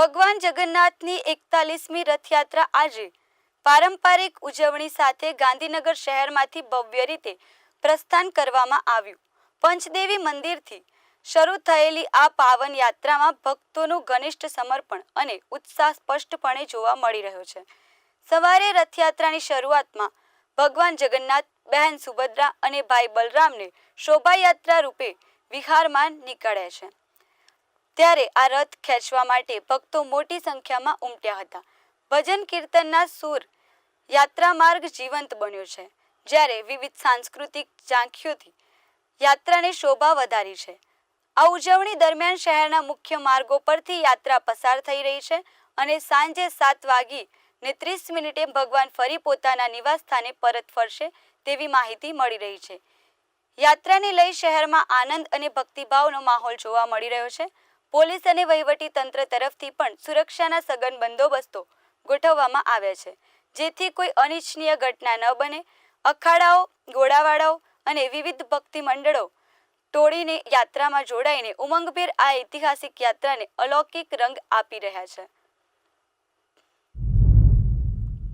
ભગવાન જગન્નાથની એકતાલીસમી રથયાત્રા આજે પારંપરિક ઉજવણી સાથે ગાંધીનગર શહેરમાંથી ભવ્ય રીતે પ્રસ્થાન કરવામાં આવ્યું. પંચદેવી મંદિરથી શરૂ થયેલી આ પાવન યાત્રામાં ભક્તોનું ઘનિષ્ઠ સમર્પણ અને ઉત્સાહ સ્પષ્ટપણે જોવા મળી રહ્યો છે. સવારે રથયાત્રાની શરૂઆતમાં ભગવાન જગન્નાથ, બહેન સુભદ્રા અને ભાઈ બલરામને શોભાયાત્રા રૂપે વિહારમાં નીકળે છે. ત્યારે આ રથ ખેંચવા માટે ભક્તો મોટી સંખ્યામાં ઉમટ્યા હતા. ભજન કીર્તનના સૂર યાત્રા માર્ગ જીવંત બન્યો છે, જ્યારે વિવિધ સાંસ્કૃતિક ઝાંખીઓથી યાત્રાને શોભા વધારી છે. આ ઉજવણી દરમિયાન શહેરના મુખ્ય માર્ગો પરથી યાત્રા પસાર થઈ રહી છે અને સાંજે સાત વાગી ને ત્રીસ મિનિટે ભગવાન ફરી પોતાના નિવાસ સ્થાને પરત ફરશે તેવી માહિતી મળી રહી છે. યાત્રાને લઈ શહેરમાં આનંદ અને ભક્તિભાવનો માહોલ જોવા મળી રહ્યો છે. પોલીસ અને વહીવટી તંત્ર તરફથી પણ સુરક્ષાના સઘન બંદોબસ્તો ગોઠવવામાં આવ્યા છે, જેથી કોઈ અનિચ્છનીય ઘટના ન બને. અખાડાઓ ઘોડાવાળાઓ અને વિવિધ ભક્તિ મંડળો તોડીને યાત્રામાં જોડાઈને ઉમંગભેર આ ઐતિહાસિક યાત્રાને અલૌકિક રંગ આપી રહ્યા છે.